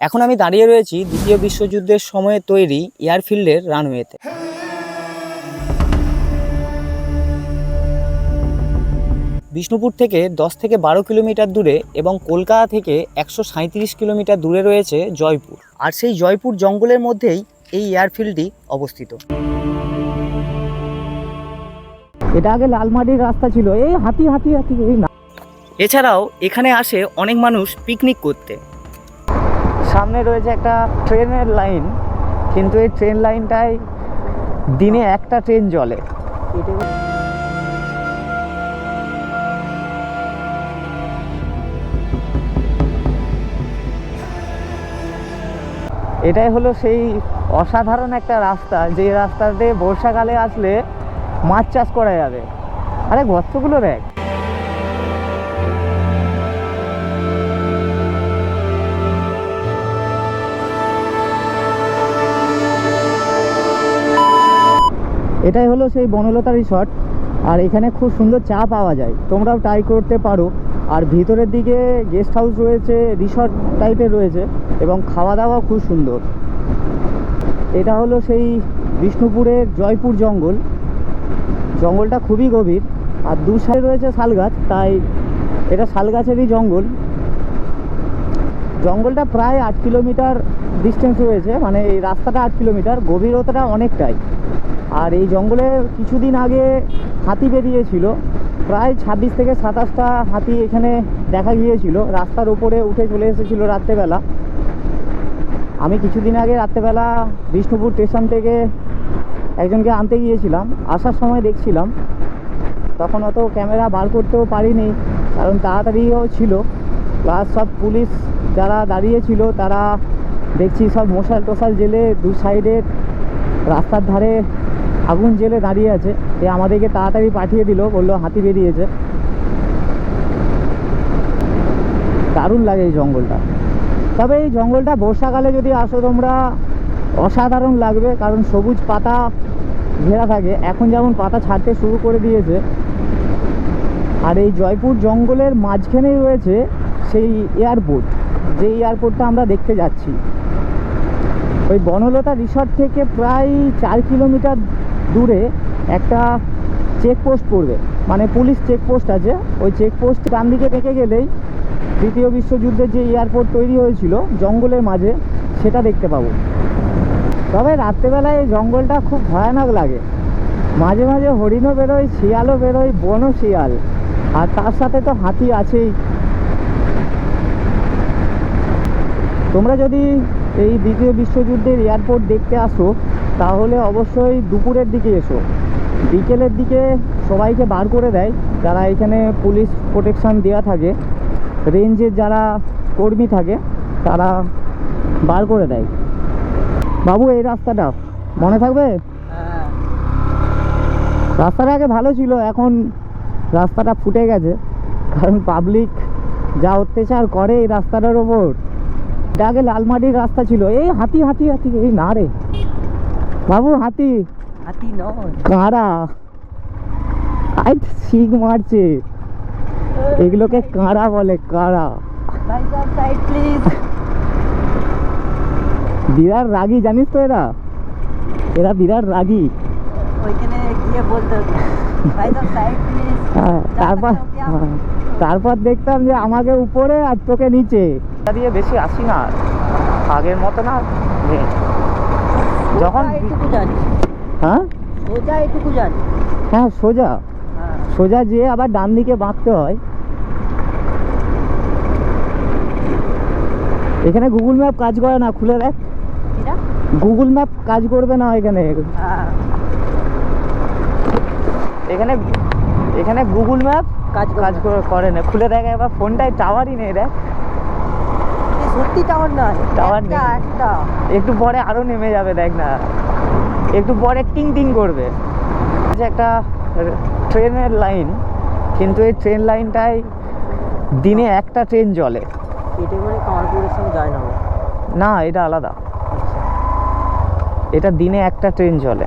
এখন আমি দাঁড়িয়ে রয়েছি দ্বিতীয় বিশ্বযুদ্ধের সময়ে তৈরি এয়ারফিল্ডের রানওয়েতে। বিষ্ণুপুর থেকে দশ থেকে বারো কিলোমিটার দূরে এবং কলকাতা থেকে একশো সাঁইত্রিশ কিলোমিটার দূরে রয়েছে জয়পুর। আর সেই জয়পুর জঙ্গলের মধ্যেই এই এয়ারফিল্ডটি অবস্থিত। এটা আগে লালমাটির রাস্তা ছিল। এই হাতি হাতি হাতি এই না। এছাড়াও এখানে আসে অনেক মানুষ পিকনিক করতে। সামনে রয়েছে একটা ট্রেনের লাইন, কিন্তু এই ট্রেন লাইনটায় দিনে একটা ট্রেন চলে। এটাই হলো সেই অসাধারণ একটা রাস্তা, যে রাস্তাতে বর্ষাকালে আসলে মাছ চাষ করা যাবে। আরে গর্তগুলো দেখ। এটাই হলো সেই বনলতা রিসর্ট আর এখানে খুব সুন্দর চা পাওয়া যায়। তোমরাও ট্রাই করতে পারো। আর ভিতরের দিকে গেস্ট হাউস রয়েছে রিসর্ট টাইপের রয়েছে, এবং খাওয়া দাওয়া খুব সুন্দর। এটা হলো সেই বিষ্ণুপুরের জয়পুর জঙ্গল। জঙ্গলটা খুবই গভীর, আর দু সাইডে রয়েছে শাল গাছ তাই এটা শাল গাছেরই জঙ্গল। জঙ্গলটা প্রায় আট কিলোমিটার ডিস্টেন্স রয়েছে মানে এই রাস্তাটা আট কিলোমিটার, গভীরতাটা অনেকটাই। আর এই জঙ্গলে কিছুদিন আগে হাতি বেরিয়েছিল। প্রায় ছাব্বিশ থেকে সাতাশটা হাতি এখানে দেখা গিয়েছিল। রাস্তার উপরে উঠে চলে এসেছিল রাত্রেবেলা। আমি কিছুদিন আগে রাত্রেবেলা বিষ্ণুপুর স্টেশন থেকে একজনকে আনতে গিয়েছিলাম। আসার সময় দেখছিলাম। তখন অত ক্যামেরা বার করতেও পারিনি, কারণ তাড়াতাড়িও ছিল। প্লাস সব পুলিশ যারা দাঁড়িয়ে ছিল, তারা দেখছি সব মশাল টশাল জেলে দু সাইডের রাস্তার ধারে আগুন জেলে দাঁড়িয়ে আছে। এ আমাদেরকে তাড়াতাড়ি পাঠিয়ে দিল, বলল হাতি বেরিয়েছে। দারুণ লাগে এই জঙ্গলটা। তবে এই জঙ্গলটা বর্ষাকালে যদি আসো তোমরা, অসাধারণ লাগবে, কারণ সবুজ পাতা ঘেরা থাকে। এখন যেমন পাতা ছাড়তে শুরু করে দিয়েছে, আর এই জয়পুর জঙ্গলের মাঝখানেই রয়েছে সেই এয়ারপোর্ট। যে এয়ারপোর্টটা আমরা দেখতে যাচ্ছি। ওই বনলতা রিসর্ট থেকে প্রায় চার কিলোমিটার দূরে একটা চেকপোস্ট পড়বে। মানে পুলিশ চেকপোস্ট আছে। ওই চেকপোস্ট ডান দিকে বেঁকে গেলেই দ্বিতীয় বিশ্বযুদ্ধের যে এয়ারপোর্ট তৈরি হয়েছিল জঙ্গলের মাঝে, সেটা দেখতে পাবো। তবে রাত্রেবেলায় এই জঙ্গলটা খুব ভয়ানক লাগে। মাঝে মাঝে হরিণও বেরোয়, শিয়ালও বেরোয়, বনও শিয়াল। আর তার সাথে তো হাতি আছেই। তোমরা যদি এই দ্বিতীয় বিশ্বযুদ্ধের এয়ারপোর্ট দেখতে আসো তাহলে অবশ্যই দুপুরের দিকে এসো। বিকেলের দিকে সবাইকে বার করে দেয় যারা এখানে পুলিশ প্রোটেকশান দেওয়া থাকে রেঞ্জের যারা কর্মী থাকে তারা বার করে দেয়। বাবু এই রাস্তাটা মনে থাকবে? রাস্তাটা আগে ভালো ছিল এখন রাস্তাটা ফুটে গেছে কারণ পাবলিক যা অত্যাচার করে এই রাস্তাটার ওপর। এটা আগে লালমাটির রাস্তা ছিল এই হাতি হাতি হাতি এই না রে। বাবু হাতি। হাতি নয়। কাঁড়া আই শিখ মারছে। এগুলোকে কাঁড়া বলে? কাঁড়া ভাই সাহেব সাইড প্লিজ বিরাট রাগী জানিস তো এরা? এরা বিরাট রাগী। ওইখানে গিয়ে বলতে ভাই সাহেব সাইড প্লিজ হ্যাঁ, তারপর হ্যাঁ, তারপর দেখতাম যে আমাকে উপরে আর তোকে নিচে। দিয়ে বেশি আসি না। আগের মতো না। যখন এটুকু জানি। হ্যাঁ? সোজা এটুকু জানি। হ্যাঁ সোজা। হ্যাঁ। সোজা যেয়ে আবার ডান দিকে বাঁকতে হয়। এখানে গুগল ম্যাপ কাজ করে না খুলে দেখ। গুগল ম্যাপ কাজ করবে না এখানে। হ্যাঁ। এখানে এখানে গুগল ম্যাপ কাজ কাজ করে- না। খুলে দেখ এবার ফোনটায় টাওয়ারই নেই দেখ। সত্যি টাওয়ার নয় টাওয়ার একটা নেই। একটা। একটু পরে আরও নেমে যাবে দেখ না। একটু পরে টিং টিং করবে। যে একটা ট্রেনের লাইন কিন্তু এই ট্রেন লাইনটায় দিনে একটা ট্রেন চলে। এটা করে কামারপুরের সঙ্গে যায় না। না এটা আলাদা। আচ্ছা। এটা দিনে একটা ট্রেন চলে।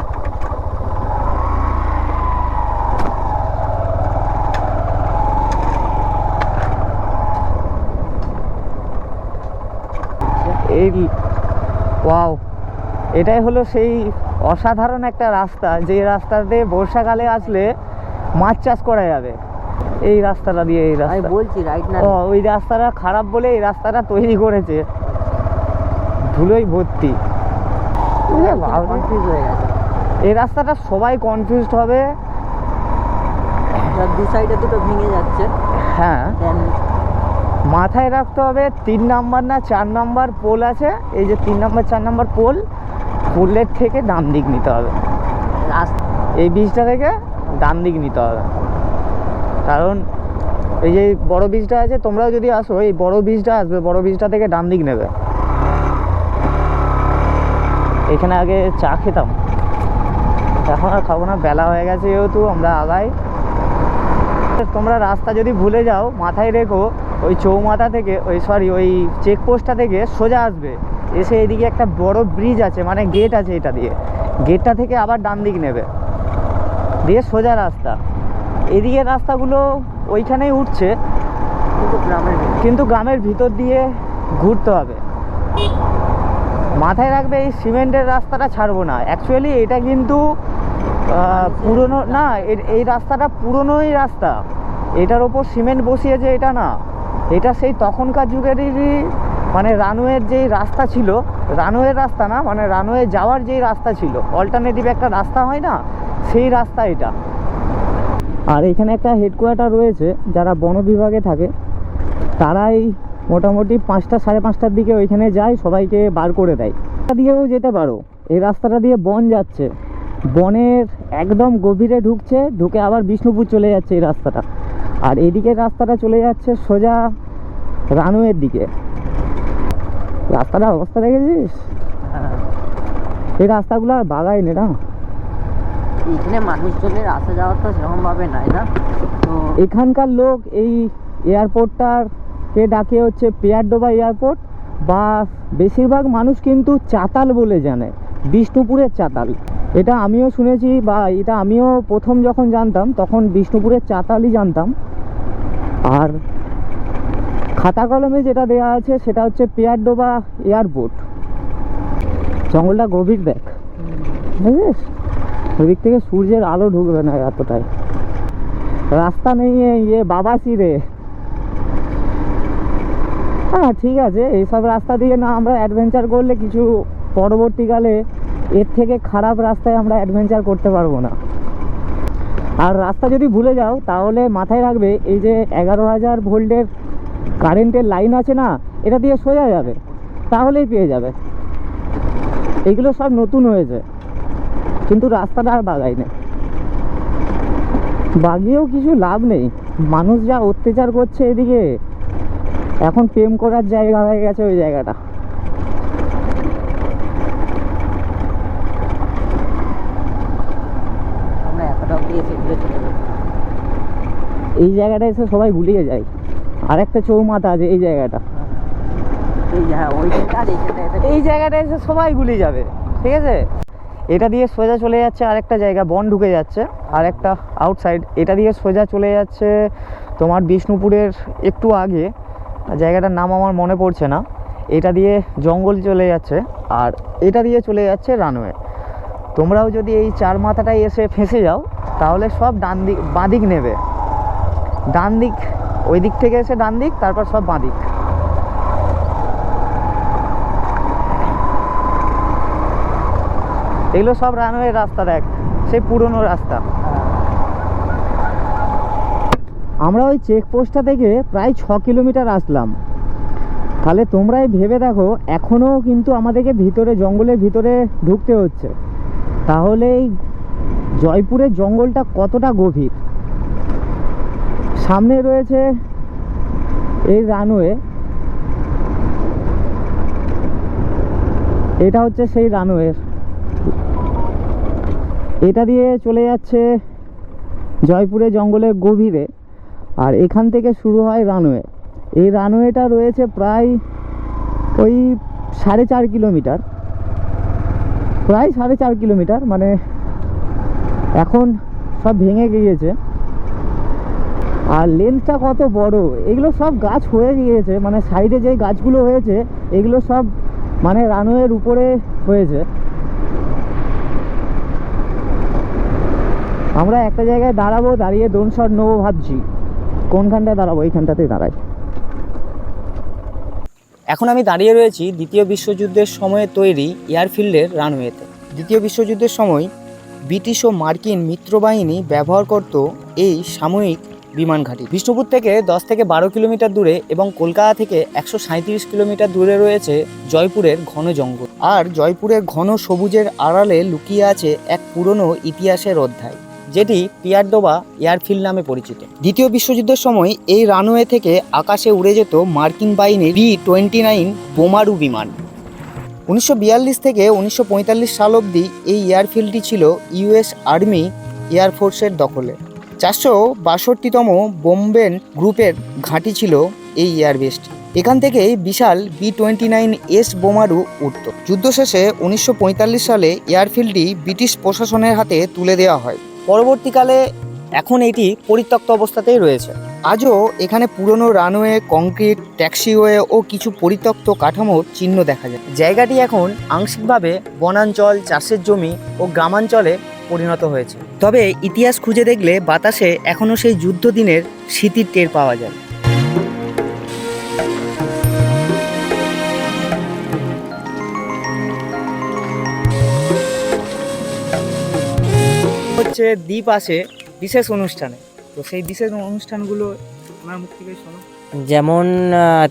এই ওয়াও এটাই হলো সেই অসাধারণ একটা রাস্তা যে রাস্তা দিয়ে বর্ষাকালে আসলে মাছ চাষ করা যাবে। এই রাস্তাটা দিয়ে এই রাস্তা। বলছি রাইট না ও ওই রাস্তাটা খারাপ বলে এই রাস্তাটা তৈরি করেছে। ধুলোই ভর্তি। কনফিউজ হয়ে গেছে। এই রাস্তাটা সবাই কনফিউজড হবে। দু সাইডে দুটো ভেঙে যাচ্ছে। হ্যাঁ। মাথায় রাখতে হবে তিন নাম্বার না চার নাম্বার পোল আছে এই যে তিন নাম্বার চার নাম্বার পোল পোলের থেকে ডান দিক নিতে হবে। এই বীজটা থেকে ডান দিক নিতে হবে। কারণ এই যে বড় বীজটা আছে তোমরাও যদি আসো এই বড় বীজটা আসবে বড় বীজটা থেকে ডান দিক নেবে। এখানে আগে চা খেতাম। এখন আর খাব না বেলা হয়ে গেছে যেহেতু আমরা আগাই। তোমরা রাস্তা যদি ভুলে যাও মাথায় রেখো ওই চৌমাথা থেকে ওই সরি ওই চেকপোস্টটা থেকে সোজা আসবে। এসে এদিকে একটা বড় ব্রিজ আছে মানে গেট আছে এটা দিয়ে। গেটটা থেকে আবার ডান দিক নেবে। দিয়ে সোজা রাস্তা। এদিকে রাস্তাগুলো ওইখানেই উঠছে। কিন্তু গ্রামের কিন্তু গ্রামের ভিতর দিয়ে ঘুরতে হবে। মাথায় রাখবে এই সিমেন্টের রাস্তাটা ছাড়বো না। অ্যাকচুয়ালি এটা কিন্তু পুরনো না এই রাস্তাটা পুরনোই রাস্তা। এটার ওপর সিমেন্ট বসিয়েছে এটা না। এটা সেই তখনকার যুগেরই মানে রানওয়ের যেই রাস্তা ছিল, রানওয়ের রাস্তা না মানে রানওয়ে যাওয়ার যেই রাস্তা ছিল অল্টারনেটিভ একটা রাস্তা হয় না, সেই রাস্তা এটা। আর এখানে একটা হেডকোয়ার্টার রয়েছে, যারা বন বিভাগে থাকে, তারাই মোটামুটি পাঁচটা সাড়ে পাঁচটার দিকে ওইখানে যায়, সবাইকে বার করে দেয়। দিয়েও যেতে পারো, এই রাস্তাটা দিয়ে বন যাচ্ছে। বনের একদম গভীরে ঢুকছে, ঢুকে আবার বিষ্ণুপুর চলে যাচ্ছে এই রাস্তাটা। আর এদিকে রাস্তাটা চলে যাচ্ছে সোজা রানওয়ের দিকে। রাস্তাটার অবস্থা দেখেছিস? হ্যাঁ। এই রাস্তাগুলো আর বাগায়নি না। এখানে মানুষজনের আসা যাওয়া তো সেরকম ভাবে নাই না? তো এখানকার লোক এই এয়ারপোর্টটার কে ডাকে হচ্ছে পেয়ারডোবা এয়ারপোর্ট। বা বেশিরভাগ মানুষ কিন্তু চাতাল বলে জানে বিষ্ণুপুরের চাতাল। এটা আমিও শুনেছি বা এটা আমিও প্রথম যখন জানতাম তখন বিষ্ণুপুরের চাতালই জানতাম। আর খাতা কলমে যেটা দেওয়া আছে, সেটা হচ্ছে পেয়ারডোবা এয়ারপোর্ট। জঙ্গলটা গভীর দেখ। বুঝিস ওদিক থেকে সূর্যের আলো ঢুকবে না এতটাই। রাস্তা নেই ইয়ে বাবাসি রে হ্যাঁ ঠিক আছে, এইসব রাস্তা দিয়ে না আমরা অ্যাডভেঞ্চার করলে কিছু পরবর্তীকালে এর থেকে খারাপ রাস্তায় আমরা অ্যাডভেঞ্চার করতে পারব না। আর রাস্তা যদি ভুলে যাও, তাহলে মাথায় রাখবে এই যে এগারো হাজার ভোল্টের কারেন্টের লাইন আছে না, এটা দিয়ে সোজা যাবে, তাহলেই পেয়ে যাবে। এগুলো সব নতুন হয়েছে, কিন্তু রাস্তাটা আর বাগায় না বাগিয়েও কিছু লাভ নেই, মানুষ যা অত্যাচার করছে এদিকে, এখন প্রেম করার জায়গা হয়ে গেছে ওই জায়গাটা আমরা এতটা অব্দি এসে ঘুরে চলে যাব এই জায়গাটা এসে সবাই গুলিয়ে যায়। আর একটা চৌমাথা আছে এই জায়গাটা। এই আর জায়গাটা এসে সবাই গুলি যাবে ঠিক আছে? এটা দিয়ে সোজা চলে যাচ্ছে আরেকটা জায়গা বন ঢুকে যাচ্ছে। আর একটা আউটসাইড এটা দিয়ে সোজা চলে যাচ্ছে তোমার বিষ্ণুপুরের একটু আগে। জায়গাটার নাম আমার মনে পড়ছে না। এটা দিয়ে জঙ্গল চলে যাচ্ছে আর এটা দিয়ে চলে যাচ্ছে রানওয়ে তোমরাও যদি এই চার মাথাটায় এসে ফেঁসে যাও তাহলে সব ডান দিক বাঁ দিক নেবে। ডান দিক, ওই দিক থেকে এসে ডান দিক, তারপর সব বাঁ দিক। এগুলো সব রানওয়ে রাস্তা দেখ, সেই পুরনো রাস্তা। আমরা ওই চেকপোস্টটা থেকে প্রায় ছ কিলোমিটার আসলাম। তাহলে তোমরাই ভেবে দেখো, এখনও কিন্তু আমাদেরকে ভিতরে, জঙ্গলের ভিতরে ঢুকতে হচ্ছে। তাহলে এই জয়পুরের জঙ্গলটা কতটা গভীর? সামনে রয়েছে এই রানওয়ে। এটা হচ্ছে সেই রানওয়ে। এটা দিয়ে চলে যাচ্ছে জয়পুরে জঙ্গলের গভীরে। আর এখান থেকে শুরু হয় রানওয়ে। এই রানওয়েটা রয়েছে প্রায় ওই সাড়ে চার কিলোমিটার। প্রায় সাড়ে চার কিলোমিটার মানে এখন সব ভেঙে গিয়েছে। আর লেন্থটা কত বড়? এগুলো সব গাছ হয়ে গিয়েছে মানে সাইডে যে গাছগুলো হয়েছে, এগুলো সব মানে রানওয়ের উপরে হয়েছে। আমরা একটা জায়গায় দাঁড়াবো, দাঁড়িয়ে দোন শট নেব ভাবছি। কোনখানটায় দাঁড়াবো? এইখানটাতেই দাঁড়াই। এখন আমি দাঁড়িয়ে রয়েছি দ্বিতীয় বিশ্বযুদ্ধের সময়ে তৈরি এয়ারফিল্ডের রানওয়েতে দ্বিতীয় বিশ্বযুদ্ধের সময় ব্রিটিশ ও মার্কিন মিত্রবাহিনী ব্যবহার করত এই সাময়িক বিমান ঘাঁটি। বিষ্ণুপুর থেকে দশ থেকে বারো কিলোমিটার দূরে এবং কলকাতা থেকে একশো সাঁত্রিশ কিলোমিটার দূরে রয়েছে জয়পুরের ঘন জঙ্গল। আর জয়পুরের ঘন সবুজের আড়ালে লুকিয়ে আছে এক পুরনো ইতিহাসের অধ্যায়, যেটি পিয়ারডোবা এয়ারফিল্ড নামে পরিচিত। দ্বিতীয় বিশ্বযুদ্ধের সময় এই রানওয়ে থেকে আকাশে উড়ে যেত মার্কিন বাহিনীর বি টোয়েন্টি নাইন বোমারু বিমান। উনিশশো বিয়াল্লিশ থেকে উনিশশো পঁয়তাল্লিশ সাল অবধি এই এয়ারফিল্ডটি ছিল ইউএস আর্মি এয়ারফোর্সের দখলে। চারশো বাষট্টিতম বোম্বেন গ্রুপের ঘাঁটি ছিল এই এয়ারবেসটি এখান থেকেই বিশাল বি টোয়েন্টি নাইন এস বোমারু উঠত। যুদ্ধ শেষে উনিশশো পঁয়তাল্লিশ সালে এয়ারফিল্ডটি ব্রিটিশ প্রশাসনের হাতে তুলে দেওয়া হয়। পরবর্তীকালে এখন এটি পরিত্যক্ত অবস্থাতেই রয়েছে। আজও এখানে পুরনো রানওয়ে, কংক্রিট, ট্যাক্সিওয়ে ও কিছু পরিত্যক্ত কাঠামোর চিহ্ন দেখা যায়। জায়গাটি এখন আংশিকভাবে বনাঞ্চল, চাষের জমি ও গ্রামাঞ্চলে পরিণত হয়েছে। তবে ইতিহাস খুঁজে দেখলে বাতাসে এখনও সেই যুদ্ধ দিনের স্মৃতির টের পাওয়া যায়। হচ্ছে দ্বীপ আসে বিশেষ অনুষ্ঠানে। তো সেই বিশেষ অনুষ্ঠানগুলো আমার মুখ থেকে শোনো। যেমন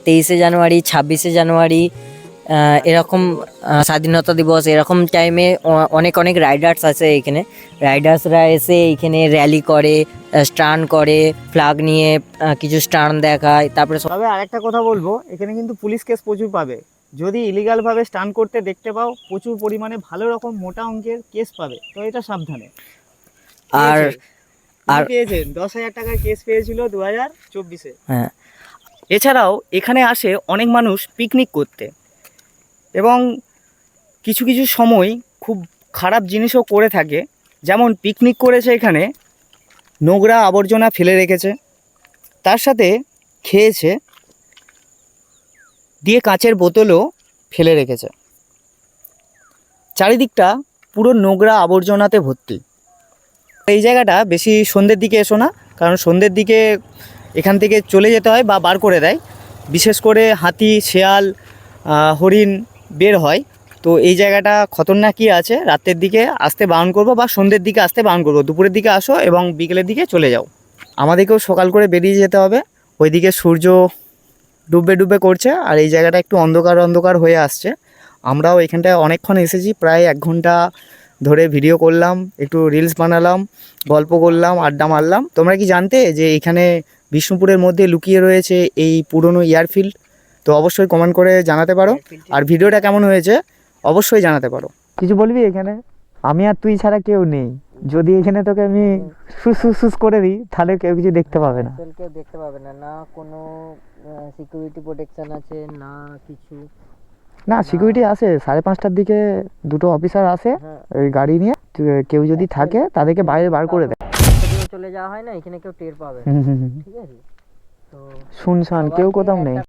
তেইশে জানুয়ারি, ছাব্বিশে জানুয়ারি এরকম স্বাধীনতা দিবস এরকম টাইমে অনেক অনেক রাইডার্স আছে এখানে। রাইডার্সরা এসে এখানে র্যালি করে স্টান করে ফ্লাগ নিয়ে কিছু স্টান দেখায় তারপরে তবে আরেকটা কথা বলব এখানে কিন্তু পুলিশ কেস প্রচুর পাবে। যদি ইলিগালভাবে স্টান করতে দেখতে পাও প্রচুর পরিমাণে ভালো রকম মোটা অঙ্কের কেস পাবে। তো এটা সাবধানে। আর আর- পেয়েছেন দশ হাজার টাকার কেস পেয়েছিল দু হাজার চব্বিশে। হ্যাঁ। এছাড়াও এখানে আসে অনেক মানুষ পিকনিক করতে। এবং কিছু কিছু সময় খুব খারাপ জিনিসও করে থাকে। যেমন পিকনিক করেছে এখানে, নোংরা আবর্জনা ফেলে রেখেছে। তার সাথে খেয়েছে, দিয়ে কাঁচের বোতলও ফেলে রেখেছে। চারিদিকটা পুরো নোংরা আবর্জনাতে ভর্তি। এই জায়গাটা বেশি সন্ধ্যের দিকে এসো না, কারণ সন্ধ্যের দিকে এখান থেকে চলে যেতে হয় বা বার করে দেয়। বিশেষ করে হাতি, শেয়াল হরিণ বের হয়। তো এই জায়গাটা খতরনাকই আছে? রাতের দিকে আসতে বারণ করব বা সন্ধ্যের দিকে আসতে বারণ করব? দুপুরের দিকে আসো এবং বিকেলের দিকে চলে যাও। আমাদেরকেও সকাল করে বেরিয়ে যেতে হবে। ওইদিকে সূর্য ডুববে ডুববে করছে আর এই জায়গাটা একটু অন্ধকার অন্ধকার হয়ে আসছে। আমরাও এখানটায় অনেকক্ষণ এসেছি, প্রায় এক ঘণ্টা ধরে ভিডিও করলাম, একটু রিলস বানালাম, গল্প করলাম, আড্ডা মারলাম। তোমরা কি জানতে যে এখানে বিষ্ণুপুরের মধ্যে লুকিয়ে রয়েছে এই পুরনো এয়ারফিল্ড? তো অবশ্যই কমেন্ট করে জানাতে পারো। আর ভিডিওটা কেমন হয়েছে অবশ্যই জানাতে পারো। কিছু বলবি এখানে? আমি আর তুই ছাড়া কেউ নেই। যদি এখানে তোকে আমি সুস করে দিই তাহলে কেউ কিছু দেখতে পাবে না। কেউ দেখতে পাবে না। না কোনো সিকিউরিটি প্রোটেকশন আছে না কিছু। না সিকিউরিটি আছে। সাড়ে পাঁচটার দিকে দুটো অফিসার আসে হ্যাঁ। ওই গাড়ি নিয়ে। কেউ যদি থাকে তাদেরকে বাইরে বার করে দেয় চলে যাওয়া হয় না এখানে কেউ টের পাবে। হুম হুম হুম। ঠিক আছে? তো শুনশান কেউ কোথাও নেই।